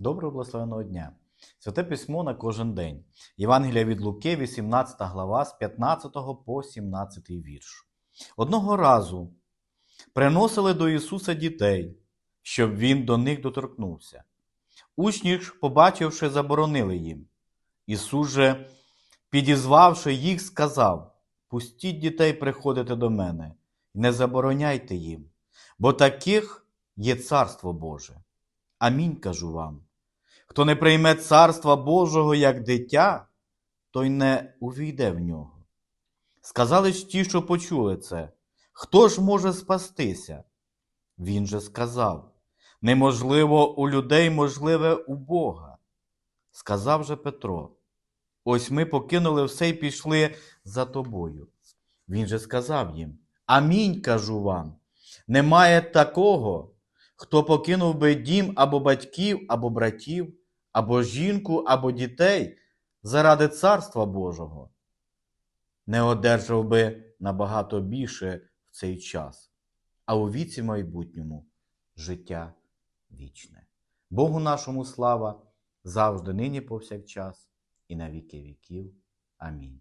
Доброго благословеного дня! Святе письмо на кожен день. Євангелія від Луки, 18 глава, з 15 по 17 вірш. Одного разу приносили до Ісуса дітей, щоб Він до них доторкнувся. Учні ж, побачивши, заборонили їм. Ісус же, підізвавши їх, сказав: Пустіть дітей приходити до мене, не забороняйте їм, бо таких є Царство Боже. Амінь кажу вам. Хто не прийме Царства Божого як дитя, той не увійде в нього. Сказали ж ті, що почули це, хто ж може спастися? Він же сказав: неможливо у людей, можливе у Бога. Сказав же Петро: Ось ми покинули все і пішли за тобою. Він же сказав їм: Амінь кажу вам. Немає такого, хто покинув би дім або батьків, або братів, або жінку, або дітей заради Царства Божого, не одержав би набагато більше в цей час, а у віці майбутньому життя вічне. Богу нашому слава завжди нині повсякчас і на віки віків. Амінь.